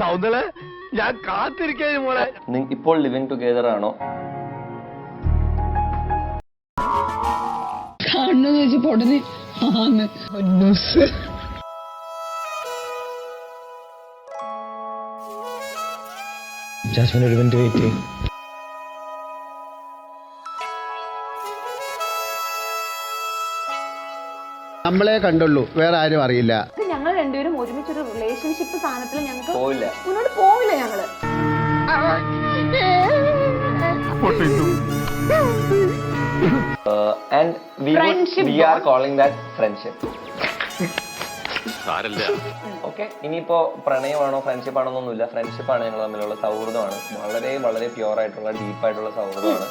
സൗന്ദര്യ ഞാൻ കാത്തിരിക്കേ മോളെ. ഇപ്പോൾ ലിവിങ് ടുഗെദർ ആണോ? കാണുന്നു വെച്ചപ്പോ ഉടനെ ആന്ന്. ജാസ്മിൻ ഒരു മിനിറ്റ് വെയിറ്റ് ചെയ്യും. നമ്മളെ കണ്ടുള്ളൂ വേറെ ആരും അറിയില്ല. രണ്ടുപേരും ഒരുമിച്ചൊരു റിലേഷൻഷിപ്പ് സാധനത്തിൽ ഞങ്ങൾക്ക് പോവില്ല. മുന്നോട്ട് പോവില്ല ഞങ്ങൾ. And we we are calling that friendship okay ഇനിയിപ്പോ പ്രണയമാണോ ഫ്രണ്ട്ഷിപ്പ് ആണോ ഒന്നുമില്ല ഫ്രണ്ട്ഷിപ്പ് ആണ് ഞങ്ങൾ തമ്മിലുള്ള സൗഹൃദമാണ്. വളരെ വളരെ പ്യുവർ ആയിട്ടുള്ള ഡീപ്പ് ആയിട്ടുള്ള സൗഹൃദമാണ്.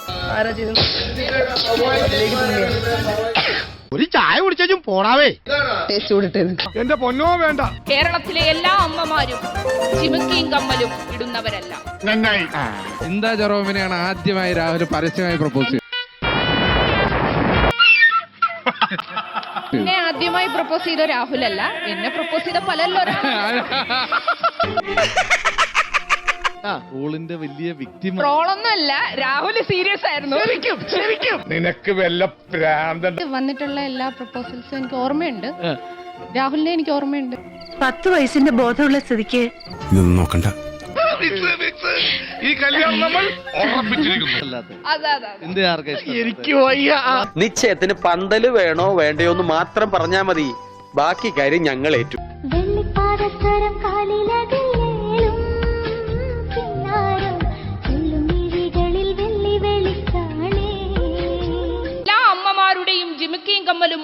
ഒരു ചായ കുടിച്ചും പോണാവേ എന്റെ പൊന്നോ വേണ്ട. കേരളത്തിലെ എല്ലാ അമ്മമാരും ചിമുക്കിയും കമ്മലും ഇടുന്നവരല്ല. നന്നായി. ചിന്താ ജെറോമിനെയാണ് ആദ്യമായി രാഹുൽ പരസ്യമായി പ്രപ്പോസ് ചെയ്തത്. എന്നെ ആദ്യമായി പ്രപ്പോസ് ചെയ്ത രാഹുലല്ല എന്നെ പ്രപ്പോസ് ചെയ്ത പലല്ലോ സ്കൂളിന്റെ വലിയ വ്യക്തി ട്രോളൊന്നുമല്ല രാഹുൽ സീരിയസ് ആയിരുന്നു. നിനക്ക് വല്ല പ്രാന്തൻ വന്നിട്ടുള്ള എല്ലാ പ്രപ്പോസൽസും എനിക്ക് ഓർമ്മയുണ്ട്. രാഹുലിനെ എനിക്ക് ഓർമ്മയുണ്ട്. പത്ത് വയസ്സിന്റെ ബോധമുള്ള സ്ഥിതിക്ക് ഇതൊന്നും നോക്കണ്ട. ഈ കല്യാണം നമ്മൾ അതെ അതെ എന്ത് ആർക്കാ ഇഷ്ടം? എനിക്ക് വയ്യ. നിശ്ചയത്തിന് പന്തൽ വേണോ വേണ്ടയോ എന്ന് മാത്രം പറഞ്ഞാ മതി. ബാക്കി കാര്യം ഞങ്ങൾ ഏറ്റു. വെള്ളിപ്പാദസ്വരം കാലിലകലേലും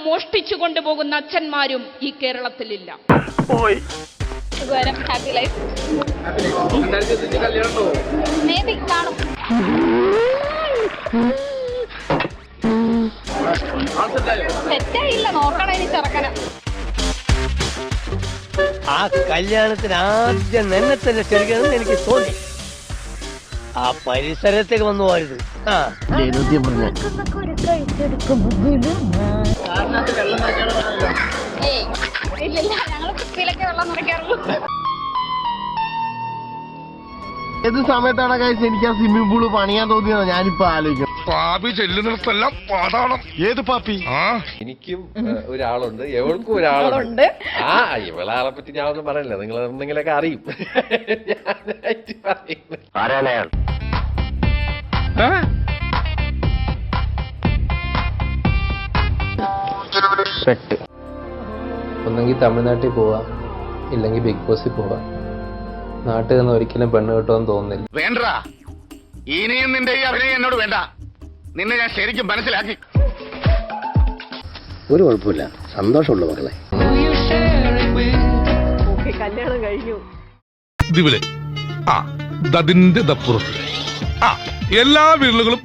മോഷ്ടിച്ചു കൊണ്ടുപോകുന്ന അച്ഛന്മാരും ഈ കേരളത്തിലില്ല. തെറ്റായില്ല നോക്കണം ഇനി ചെറുക്കനെ. ആ കല്യാണത്തിന് ആദ്യം നിന്നെ തന്നെ ക്ഷണിക്കണമെന്ന് എനിക്ക് തോന്നി. ആ പരിസരത്തേക്ക് വന്നു പോരുത്. ആ. ഏയ് ഇല്ലില്ല ഞങ്ങൾ കുപ്പിയിലൊക്കെ വെള്ളം നിറയ്ക്കാറുള്ളൂ. ഏത് സമയത്താണ് കഴിച്ച് എനിക്ക് ആ സ്വിമ്മിംഗ് പൂൾ പണിയാൻ തോന്നിയത് ഞാനിപ്പോ ആലോചിക്കും പാപി ചെല്ലുന്നിടത്തെല്ലാം പാടാണ്. ഏത് പാപ്പി? ആ. എനിക്കും ഏഹ്, ഒരാളുണ്ട്. എവൾക്കും ഒരാളുണ്ട്. ആ ഇവളാളെ പറ്റി ഞാൻ ഒന്നും പറയില്ല. നിങ്ങൾ എന്തെങ്കിലുമൊക്കെ അറിയും. ഞാനായിട്ട് പറയുന്നു ആരാണ് അയാൾ പെട്ട് ഒന്നെങ്കിൽ തമിഴ്നാട്ടിൽ പോവാം ഇല്ലെങ്കിൽ ബിഗ് ബോസിൽ പോവാം. നാട്ടിൽ നിന്ന് ഒരിക്കലും പെണ്ണ് കിട്ടുമെന്ന് തോന്നുന്നില്ല. വേണ്ട. ഇനിയും നിന്റെ ഈ അഭിനയം എന്നോട് വേണ്ട. നിന്നെ ഞാൻ ശരിക്കും മനസ്സിലാക്കി. ഒരു കുഴപ്പമില്ല. സന്തോഷമുള്ള മക്കളെ. കല്യാണം കഴിഞ്ഞു. ഇതിവിടെ. ആ ദതിന്റെ ദപ്പുറത്ത്. ആ എല്ലാ വിരലുകളും